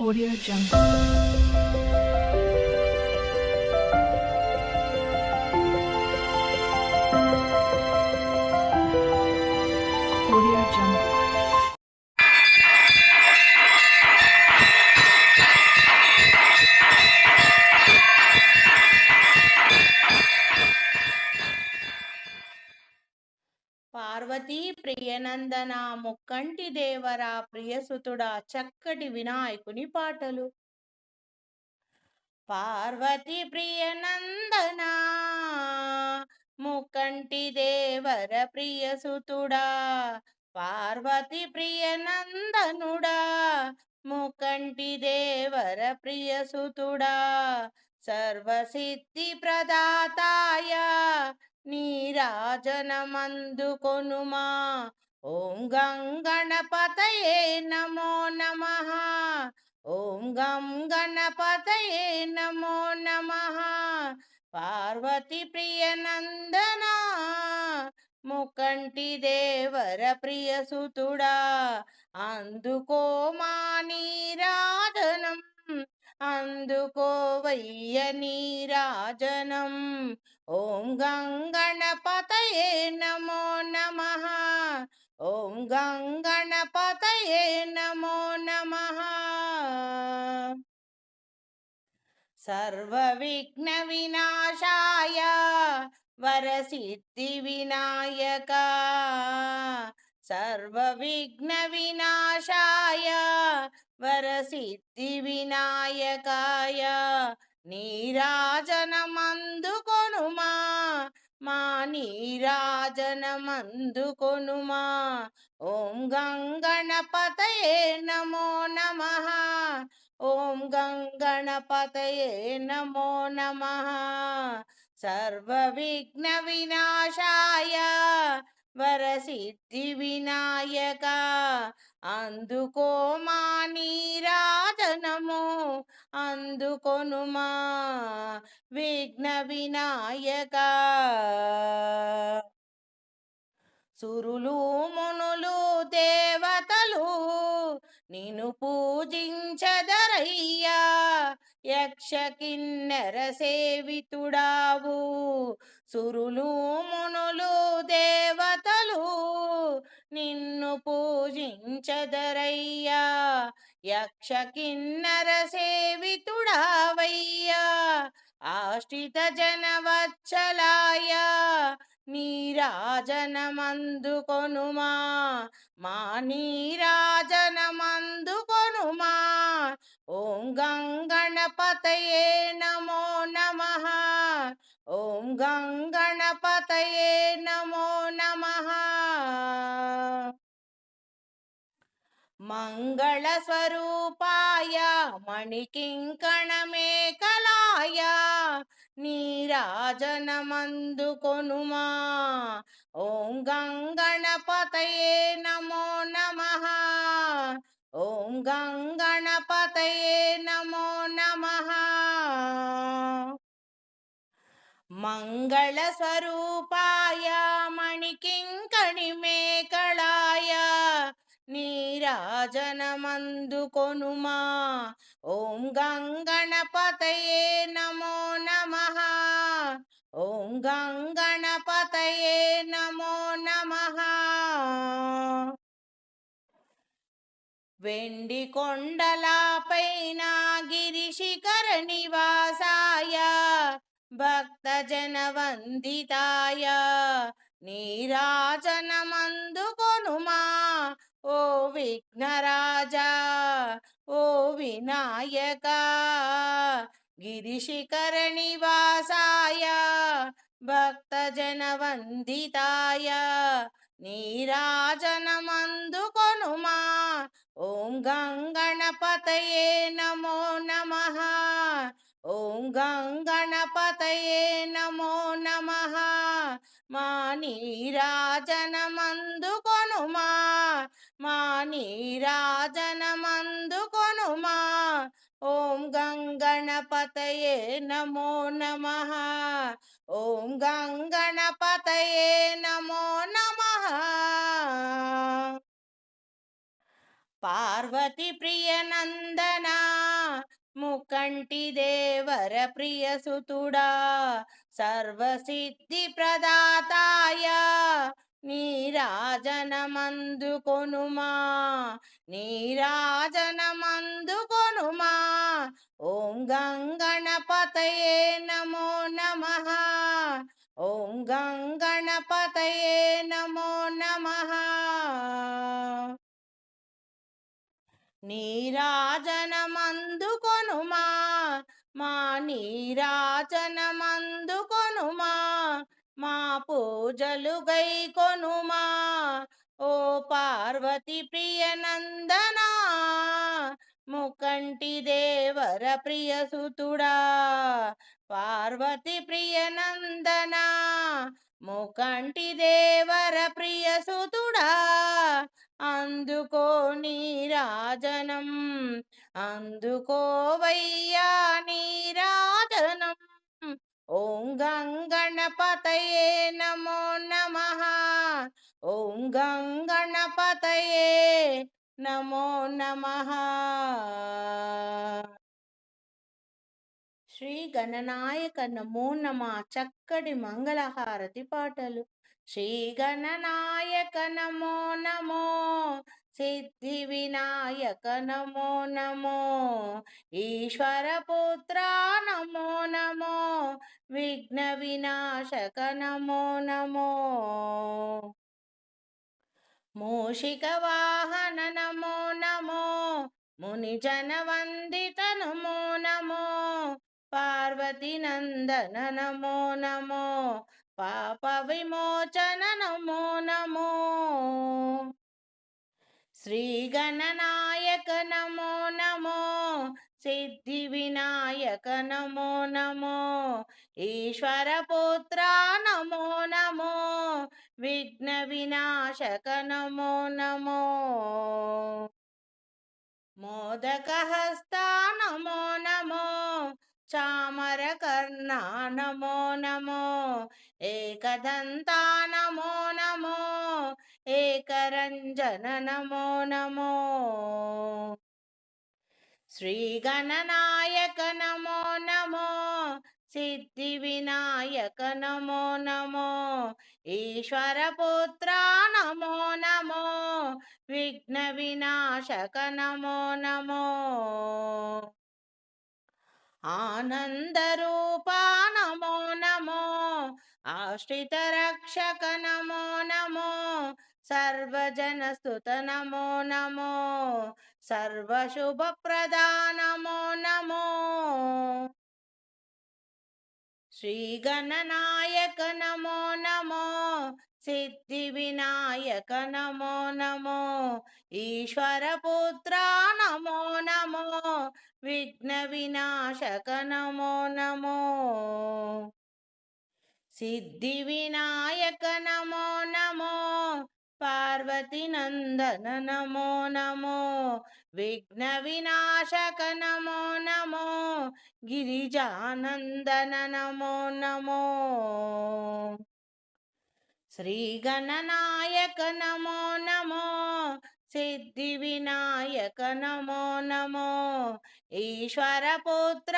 Audio Jungle. ప్రియనందన ముక్కంటి దేవరా ప్రియసుతుడా చక్కటి వినాయకుని పాటలు. పార్వతి ప్రియనందన ముకంటి దేవర ప్రియసుతుడా పార్వతి ప్రియనందనుడా ముకంటి దేవర ప్రియసుతుడా సర్వసిద్ధి ప్రదాతాయ నీరాజనమందుకొనుమా ఓం గం గణపతయే నమో నమ. ఓం గం గణపతయే నమో నమ. పార్వతి ప్రియనందన ముకంటి దేవర ప్రియసుతుడా అందుకో మా నీరాధనం అందుకో వయ్య నీరాజనం. ఓం గం గణపతయే నమో నమ. ఓం గంగణపతయే నమో నమ. సర్వవిఘ్న వినాశాయ వరసిద్ధి వినాయక సర్వవిఘ్న వినాశాయ వరసిద్ధి వినాయకాయ నీరాజ మా నీరాజనమందుకొనుమా ఓం గంగణపతయే నమో నమః ఓం గంగణపతయే నమో నమః సర్వ విఘ్న వినాశాయ వరసిద్ధి వినాయక అందుకో మా నీరాజనము అందుకొనుమా విఘ్న వినాయక. సురులు మునులు దేవతలు నిన్ను పూజించదరయ్యా. యక్ష కిన్నెర సేవితుడావు సురులు మునులు దేవతలు నిన్ను పూజించదరయ్యా. యక్ష కిన్నర సేవితుడావయ్యా ఆశ్రిత జనవత్సలాయ. నీరాజనమందుకొనుమా మా నీరాజనమందుకొనుమా ఓం గంగణపతయే నమో నమ ఓం గంగణపతయే నమో నమ. మంగళ స్వరూపాయ మణికింకణమేకలాయ నీరాజనమందుకొనుమా ఓం గంగణపతయే నమో నమ. ఓం గంగణపతయే నమో నమ. మంగళ స్వరూపాయ మణికింకణిమేకళాయ నీరాజనమందుకొనుమా? ఓం గంగణపతయే నమో నమ. ఓం గంగణపతయే నమో నమ. వెండి కొండలాపైన గిరిశిఖర నివాసాయ భక్తజన వందితాయ నీరాజనమందుకొనుమా? ఓ విఘ్నరాజా ఓ వినాయక గిరిశిఖర నివాసాయ భక్తజన వందితాయ నీరాజనమందుకొనుమా ఓం గంగణపతయే నమో నమ ఓం గంగణపతయే నమో నమ మా నీరాజనమందు మా నీరాజనమందుకొనుమా? ఓం గంగణపతయే నమో నమ. ఓం గంగణపతయే నమో నమ. పార్వతి ప్రియ నందనా ముకంటి దేవర ప్రియ సుతుడా సర్వసిద్ధి ప్రదాతాయ నీరాజనమందు కొనుమా నీరాజనమందు కొనుమా ఓం గంగణపతయే నమో నమ. ఓం గంగణపతయే నమో నమః. నీరాజనమందుకొనుమా మా నీరాజనమందుకొనుమా మా పూజలు గైకొనుమా ఓ పార్వతి ప్రియనందనా ముకంటి దేవర ప్రియ సుతుడా? పార్వతి ప్రియ నందనా ముకంటి దేవర ప్రియ సుతుడా? అందుకో నీరాజనం అందుకోవయ్యా నీరాజనం ఓం గం గణపతయే నమో నమ. ఓం గం గణపతయే నమో నమ. శ్రీ గణనాయక నమో నమ చక్కటి మంగళహారతి పాటలు. శ్రీ గణనాయక నమో నమో సిద్ధి వినాయక నమో నమో ఈశ్వరపుత్ర నమో నమో విఘ్న వినాశక నమో. నమో మూషిక వాహన నమో నమో మునిజన వందిత నమో నమో పార్వతి నందన నమో నమో పాప విమోచన నమో నమో. శ్రీగణనాయక నమో నమో సిద్ధి వినాయక నమో నమో ఈశ్వర పుత్ర నమో నమో విఘ్న వినాశక నమో నమో మోదకహస్త నమో నమో చామర కర్ణ నమో నమో ఏకదంతా నమో నమో ఏకరంజన నమో. నమో శ్రీగణనాయక నమో. నమో సిద్ధి వినాయక నమో. నమో ఈశ్వరపుత్ర నమో. నమో విఘ్న వినాశక నమో. నమో ఆనందరూప నమో. నమో ఆశ్రిత రక్షక నమో నమో. సర్వజనస్తుత నమో నమో సర్వశుభప్రదా నమో. నమో శ్రీ గణనాయక నమో నమో సిద్ధి వినాయక నమో నమో ఈశ్వర పుత్ర నమో నమో విఘ్న వినాశక నమో. నమో సిద్ధి వినాయక నమో నమో పార్వతి నందన నమో నమో విఘ్న వినాశక నమో నమో. గిరిజానందన నమో నమో శ్రీ గణనాయక నమో నమో సిద్ధి వినాయక నమో. నమో ఈశ్వర పుత్ర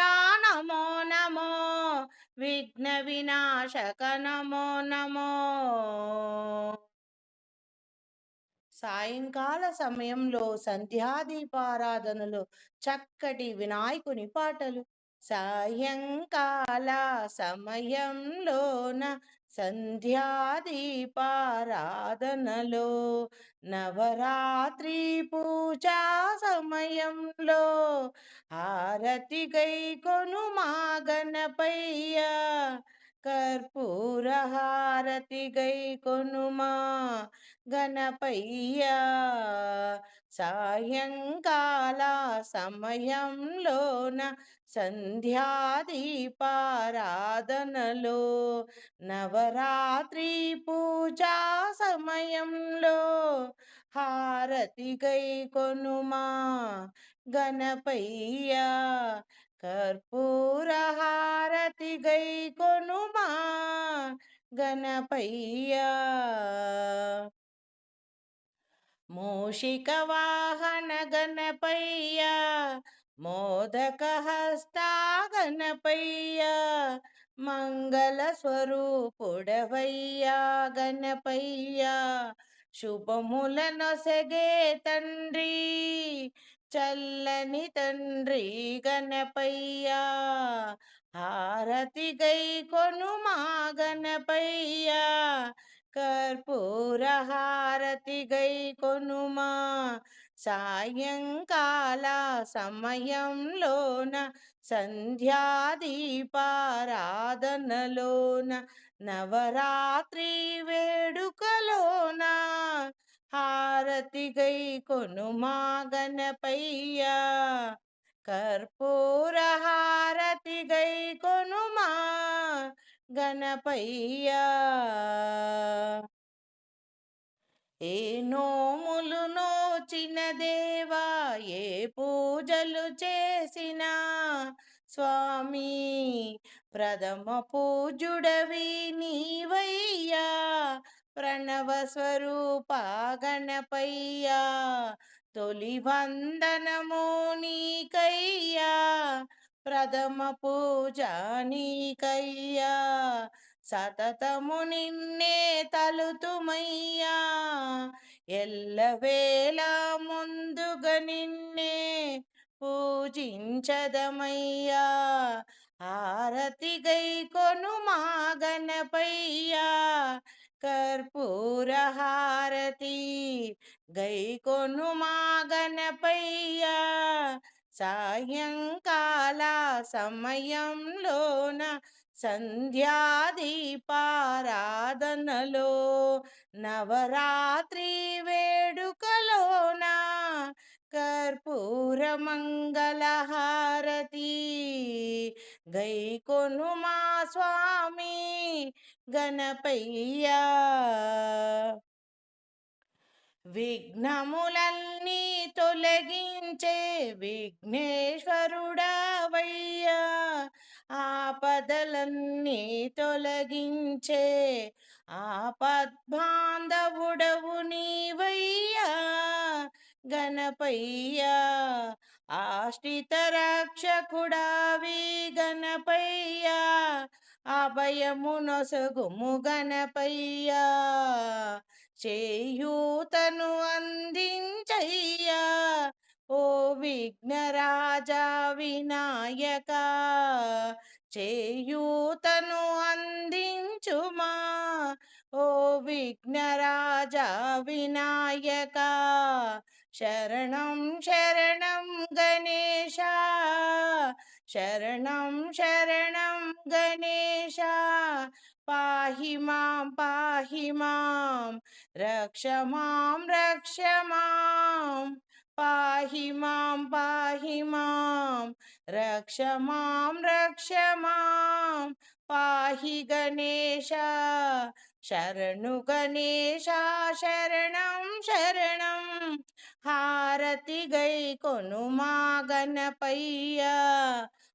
సాయంకాల సమయంలో సంధ్యాదీపారాధనలో చక్కటి వినాయకుని పాటలు. సాయంకాల సమయంలోన సంధ్యాదీపారాధనలో నవరాత్రి పూజా సమయంలో హారతి గై కొను మా గణపయ్య. కర్పూర హారతి గై కొనుమా గణపయ్యా సాయంకాల సమయంలోన సంధ్యాదీపారాధనలో నవరాత్రి పూజా సమయంలో హారతి గై కొనుమా గణపయ్యా కర్పూరహారతి గై కొనుమా గణపయ్యా. మూషిక వాహన గణపయ్యా మోదక హస్తా గణపయ్యా. మంగళ స్వరూపుడవయ్యా గణపయ్యా శుభములనొసగే తండ్రి చల్లని తండ్రి గణపయ్యా హారతి గై కొను మా గణపయ్యా కర్పూర హారతి గై కొనుమా సాయంకాల సమయంలోన సంధ్యాదీపారాధనలోన నవరాత్రి వేడుకలోన హారతి గై కొనుమా గణపయ్యా. కర్పూర హారతి గై కొనుమా గణపయ్యా. ఏ నోములు నోచిన దేవా ఏ పూజలు చేసినా స్వామి ప్రథమ పూజుడవి నీవయ్యా. ప్రణవ స్వరూప గణపయ్యా తొలి వందనము నీకయ్యా ప్రథమ పూజ నీకయ్యా సతతము నిన్నే తలుతుమయ్యా ఎల్లవేళ ముందుగా నిన్నే పూజించదమయ్యా ఆరతి గై కొను మా గణపయ్యా కర్పూర హారతి గై కొను మా గణపయ్యా సాయంకాల సమయంలోన సంధ్యాదీపారాధనలో నవరాత్రి వేడుకలోన కర్పూరమంగళహారతి. గైకొను గై మా స్వామి గణపయ్యా. విఘ్నములన్నీ తొలగించే విఘ్నేశ్వరుడవయ్యా. ఆపదలన్నీ తొలగించే ఆపద్బాంధవుడవు నీవయ్యా. గణపయ్యా ఆశ్రిత రక్షకుడావి గణపయ్యా అభయము నొసగుము గణపయ్యా చేయూతను అందించయ్యా ఓ విఘ్నరాజా వినాయక చేయూతను అందించుమా ఓ విఘ్నరాజా వినాయక शरणं शरणं गणेशा। शरणं शरणं गणेशा। पाहि मां पाहि मां रक्ष मां रक्ष मां। पाहि मां पाहि मां रक्ष मां रक्ष मां। पाहि गणेशा। శరణు గణేశా శరణం శరణం. హారతి గై కొను మా గణపయ్య.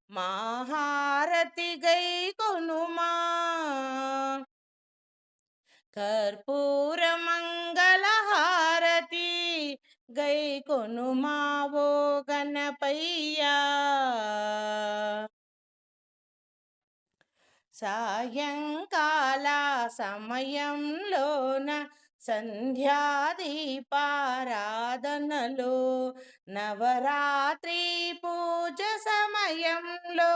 మా హారతి గై కొనుమా కర్పూర మంగళ హారతి గై కొనుమా ఓ గణపయ్యా. సాయంకాల సమయంలోన సంధ్యాదీపారాధనలో నవరాత్రి పూజ సమయంలో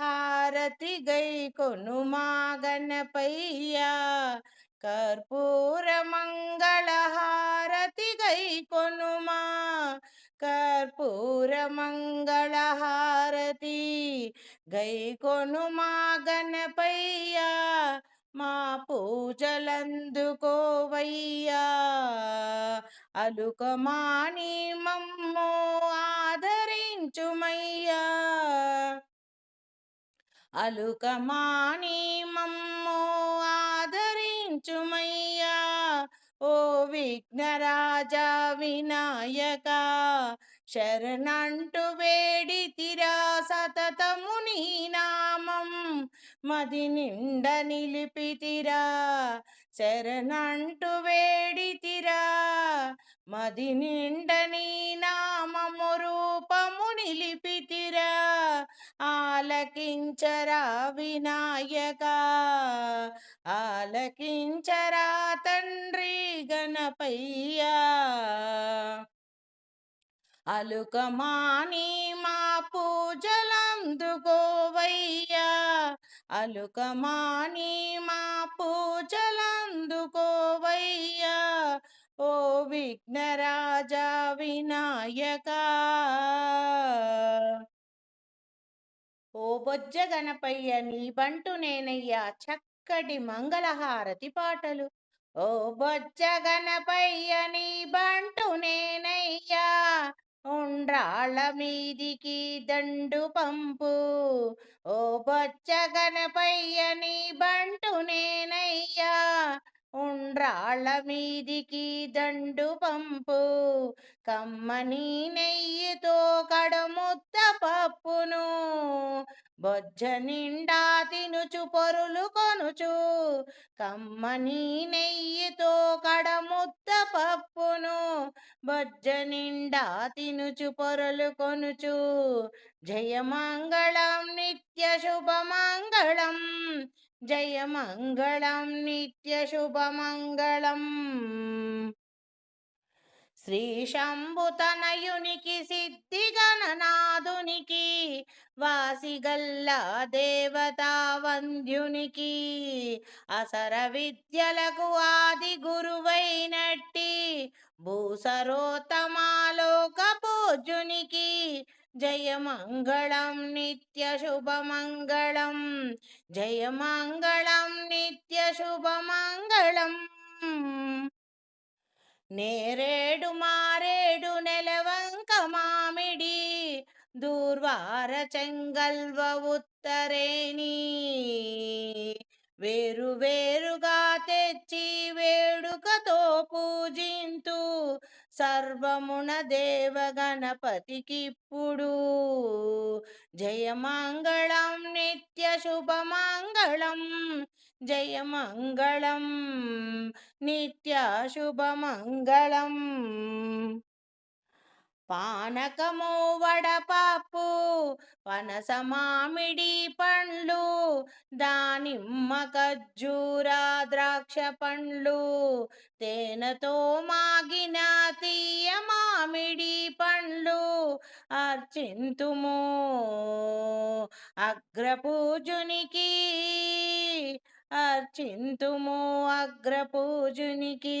హారతి గై కొనుమా గణపయ్యా కర్పూర మంగళ హారతి గై కొనుమా కర్పూరమంగళహారతి. మంగళ హారతి గణపయ్యా మా పూజలందుకోవయ్యా. అలుకమాని మమ్మో ఆదరించుమయ్యా. అలుకమాని మమ్మో ఆదరించుమయ్యా. ఓ విఘ్నరాజా వినాయక శరణంటు వేడి తిరా సతతము నీ నామం. మది నిండ నిలిపితిరా శరణంటు వేడి తిరా. మది నిండ నీ నామము రూపము నిలిపితిరా ఆలకించరా వినాయక ఆలకించరా తండ్రి గణపయ్యా. అలుకమాని మా పూజలందుకోవయ్యా అలుకమాని మా పూజలందుకోవయ్యా ఓ విఘ్నరాజా వినాయక. ఓ బొజ్జ గణపయ్య నీ బంటు నేనయ్యా. చక్కటి మంగళహారతి పాటలు. ఓ బొజ్జ గణపయ్య నీ బంటు నేనయ్యా. ఉండ్రాళ్ళ మీదికి దండు పంపు. ఓ బొజ్జ గణపయ్య నీ బంటు నేనయ్యా. ఉండ్రాళ్ళ మీదికి దండు పంపు కమ్మని నెయ్యితో కడముద్ద పప్పును బొజ్జ నిండా తినుచు పొరులు కొనుచు కమ్మని నెయ్యితో కడముద్ద పప్పును బొజ్జ నిండా తినుచు పొరలు కొనుచు. జయమంగళం నిత్య శుభమంగళం జయమంగళం నిత్య శుభమంగళం శ్రీ శంభుతనయునికి సిద్ధి గణనాథునికి వాసిగల్లా దేవతా వంద్యునికి అసర విద్యలకు ఆది గురువైనట్టి భూసరోత్తమాలోక పూజునికి జయమంగళం నిత్య శుభమంగళం జయమంగళం నిత్య శుభమంగళం నేరేడు మారేడు నెలవంక మామిడి దూర్వార చెంగల్వ ఉత్తరేణి వేరు వేరుగా తెచ్చి వేడుకతో సర్వమున దేవగణపతికిప్పుడు జయమంగళం నిత్య శుభమంగళం జయమంగళం నిత్య శుభమంగళం పానకము వడపప్పు పనస మామిడి పండ్లు దానిమ్మ ఖర్జూర ద్రాక్ష పండ్లు తేనెతో మాగిన తీయ మామిడి పండ్లు అర్చింతుము అగ్రపూజునికి. అర్చింతుము అగ్రపూజునికి.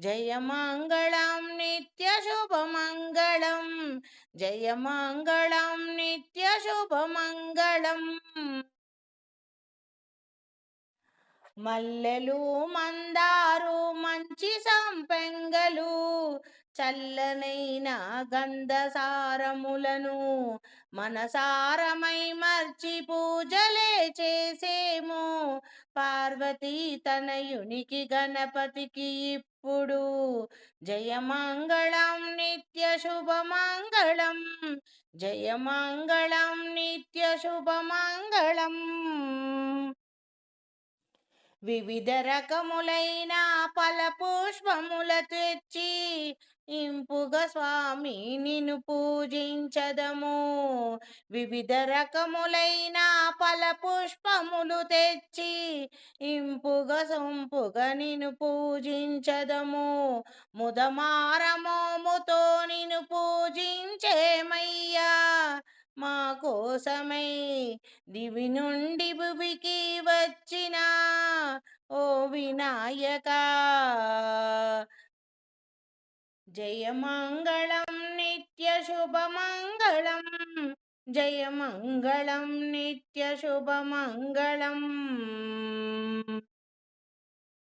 జయమంగళం నిత్య శుభమంగళం. జయమంగళం నిత్య శుభమంగళం. మల్లెలు మందారు మంచి సంపెంగలు. చల్లనైన గంధసారములను మనసారమై మర్చి పూజలే చేసేము. పార్వతీ తనయునికి గణపతికి ఇప్పుడు జయమంగళం నిత్య శుభమంగళం జయమంగళం నిత్య శుభమంగళం. వివిధ రకములైన పల పుష్పముల తెచ్చి ఇంపుగా స్వామి నిన్ను పూజించదము. వివిధ రకములైన ఫల పుష్పములు తెచ్చి ఇంపుగా సొంపుగా నిన్ను పూజించదము. ముదమారమోముతో నిన్ను పూజించేమయ్యా మా కోసమై దివి నుండి భువికి వచ్చిన ఓ వినాయక. జయమంగళం నిత్య శుభమంగళం జయమంగళం నిత్య శుభమంగళం.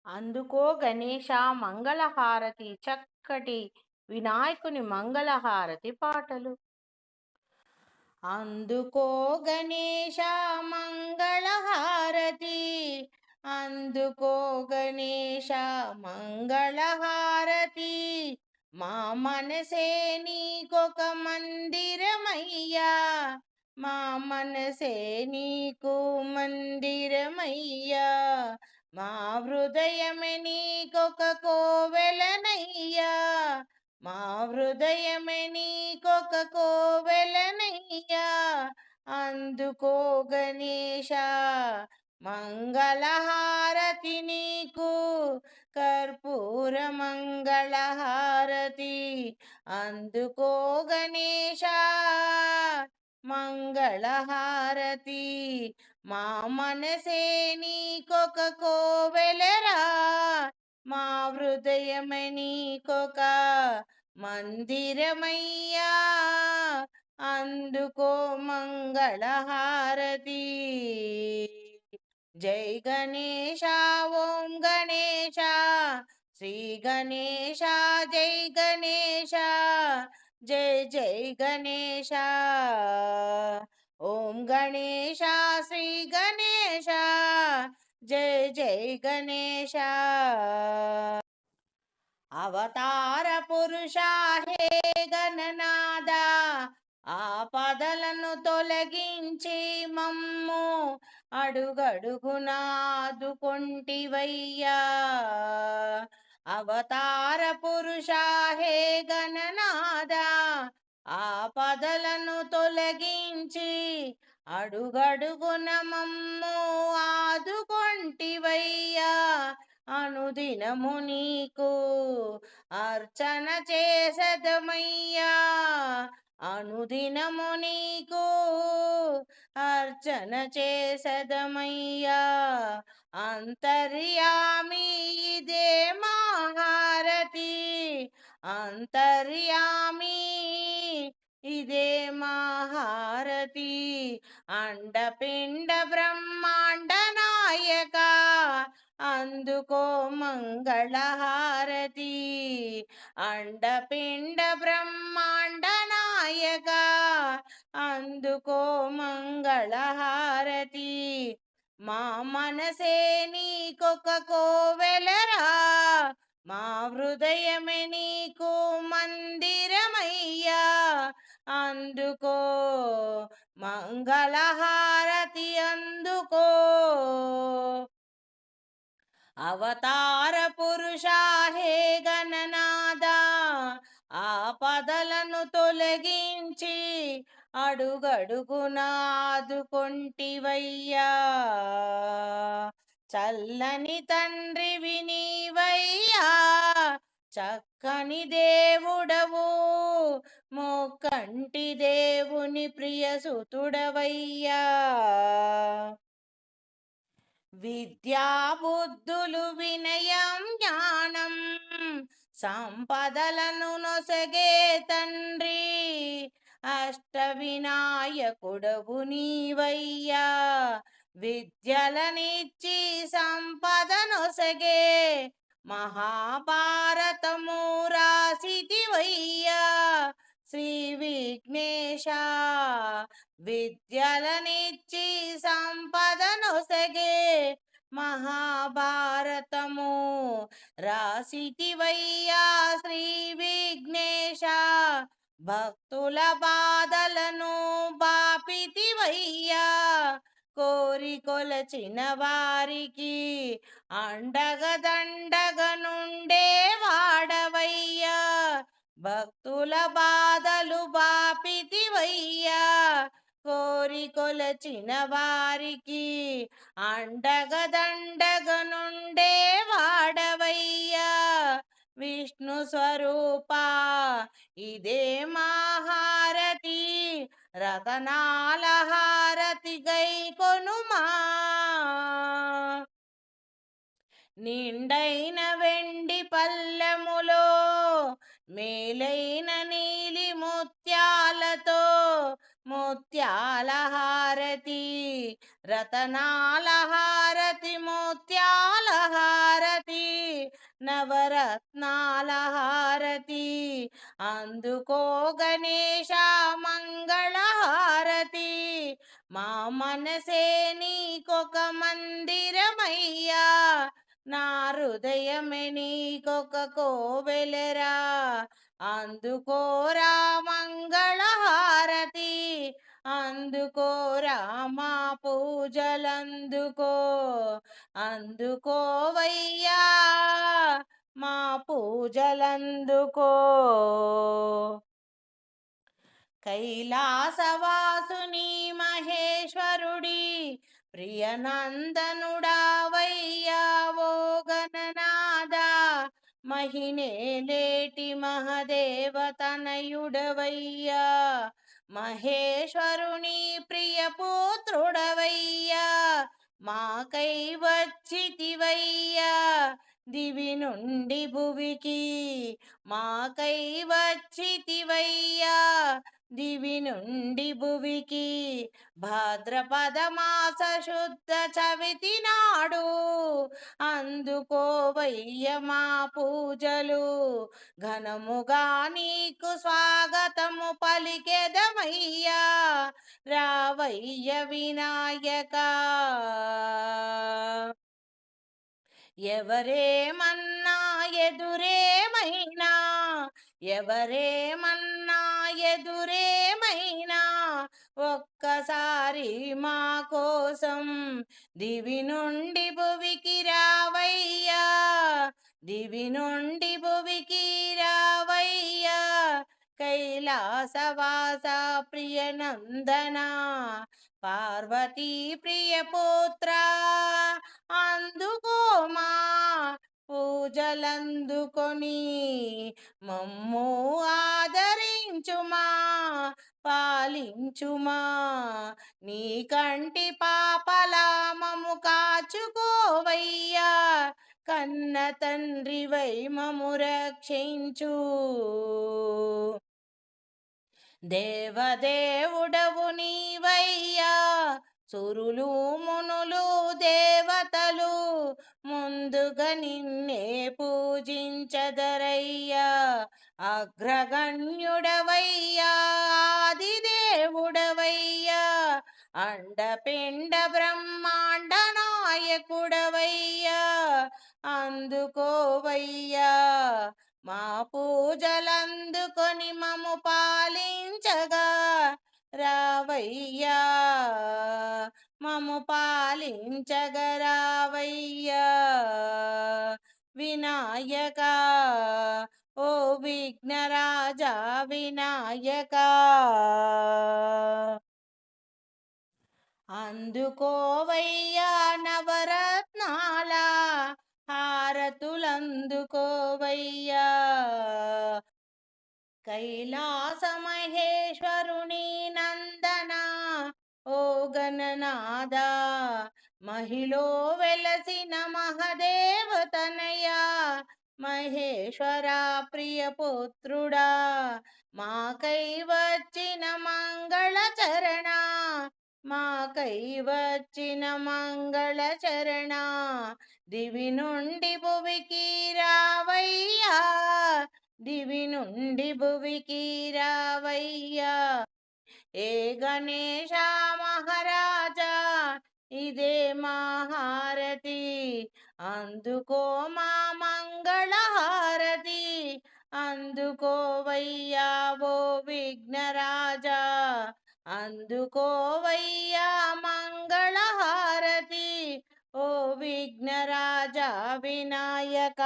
అందుకో గణేష మంగళహారతి చక్కటి వినాయకుని మంగళహారతి పాటలు. అందుకో గణేష మంగళహారతి అందుకో గణేష మంగళహారతి. మా మనసే నీకొక మందిరమయ్యా. మా మనసే నీకు మందిరమయ్యా. మా హృదయమే నీకొక కోవెలనయ్యా. మా హృదయమే నీకొక కోవెలనయ్యా. అందుకో గణేశ మంగళహారతి నీకు కర్పూరమంగళహారతి అందుకో గణేశ మంగళహారతి. మా మనసే నీకొక కోవెలరా మా హృదయమే నీకొక మందిరమయ్యా. అందుకో మంగళహారతి. జై గణేశ ఓం గణేశ శ్రీ గణేశ జై గణేశ జై జై గణేశ ఓం గణేశ శ్రీ గణేశ జై జై గణేశ. అవతార పురుష హే గణనాద ఆపదలను తొలగించి మమ్ము అడుగడుగునాదుకొంటివయ్యా. అవతార పురుషా హే ఆ ఆపదలను తొలగించి అడుగడుగున మమ్ము ఆదుకొంటివయ్యా. అనుదినము నీకు అర్చన చేసదమయ్యా. అనుదినము నీకు అర్చన చేసదమయ్యా. అంతర్యామి ఇదే మహారతి అంతర్యామి ఇదే మహారతి అండపిండ బ్రహ్మాండ నాయక. అందుకో మంగళహారతి. అండపిండ బ్రహ్మాండ నాయక. అందుకో మంగళహారతి. మా మనసే నీకొక కోవెలరా. మా హృదయమే నీకు మందిరమయ్యా. అందుకో మంగళహారతి అందుకో అవతార పురుషా హే ఆ ఆపదలను తొలగించి అడుగడుగునాదుకొంటివయ్యా చల్లని తండ్రి వినీవయ్యా చక్కని దేవుడవు మోకంటి దేవుని ప్రియ విద్యాబుద్ధులు వినయం జ్ఞానం సంపదలను నొసగే తండ్రి అష్ట వినాయకుడవు నీవయ్యా. విద్యలనిచ్చి సంపద నొసగే మహాభారతము రాసిదివయ్యా శ్రీ విఘ్నేశ విద్యలనిచ్చి సంపదనొసగే మహాభారతము. రాసిటివయ్యా శ్రీ విఘ్నేశ భక్తుల బాధలను బాపితివయ్యా. కోరి కొలచిన వారికి అండగదండగ నుండే వాడవయ్యా. భక్తుల బాధలు బాపితివయ్యా. కోరి కొలచిన వారికి అండగదండగనుండే వాడవయ్యా. విష్ణు స్వరూప ఇదే మాహారతి రతనాల హారతి గై కొనుమా. నిండైన వెండి పల్లెములో మేలైన నీలి ముత్యాలతో ముత్యాలహారతి రతనాలహారతి ముత్యాలహారతి నవరత్నాలహారతి అందుకో గణేశ మంగళహారతి మా మనసే నీకొక మందిరమయ్యా నా హృదయమే నీకొక కోవెలరా అందుకోరా మంగళహారతి అందుకోరా మా పూజలందుకో అందుకోవయ్యా మా పూజలందుకో. కైలాసవాసుని మహేశ్వరుడి ప్రియనందనుడావయ్యా ఓ మహినేలేటి మహదేవతనయుడవయ్యా మహేశ్వరుని ప్రియపుత్రుడవయ్యా మాకై వచ్చితివయ్యా. దివి నుండి భువికి మాకై వచ్చితివయ్యా. దివి నుండి భువికి భాద్రపద మాస శుద్ధ చవితి నాడు అందుకోవయ్య మా పూజలు. ఘనముగా నీకు స్వాగతము పలికెదమయ్యా. రావయ్య వినాయక. ఎవరేమన్నా ఎదురేమైనా ఎవరేమన్నా ఎదురేమైనా ఒక్కసారి మా కోసం దివి నుండి భువికి రావయ్యా దివి నుండి భువికి రావయ్యా కైలాసవాస ప్రియనందన పార్వతీ ప్రియపుత్ర మా పూజలందుకొని మమ్ము ఆదరించుమా పాలించుమా. నీ కంటి పాపల మము కాచుకోవయ్యా కన్న తండ్రి వై మము రక్షించు. దేవదేవుడవు నీవయ్యా సురులు మునులు దేవతలు ముందుగా నిన్నే పూజించదరయ్యా. అగ్రగణ్యుడవయ్యా ఆదిదేవుడవయ్యా. అండపిండ బ్రహ్మాండ నాయకుడవయ్యా. అందుకోవయ్యా మా పూజలందుకొని మము పాలించగా రావయ్యా. మము పాలించగరావయ్యా. వినాయక ఓ విఘ్నరాజా వినాయక. అందుకోవయ్యా నవరత్నాల హారతులందుకోవయ్యా. కైలాస మహేశ్వరుని ఓ గణనాద మహిలో వెలసిన మహదేవతనయ మహేశ్వర ప్రియ పుత్రుడా మాకై వచ్చిన మంగళ చరణ మాకై వచ్చిన మంగళ చరణ దివి నుండి భువికి రావయ్యా దివి నుండి భువికి రావయ్యా. ఏ గణేశ మహారాజా ఇదే మహారతి అందుకో మా మంగళహారతి అందుకోవయ్యా ఓ విఘ్నరాజా. అందుకోవయ్యా మంగళహారతి ఓ విఘ్నరాజా వినాయక.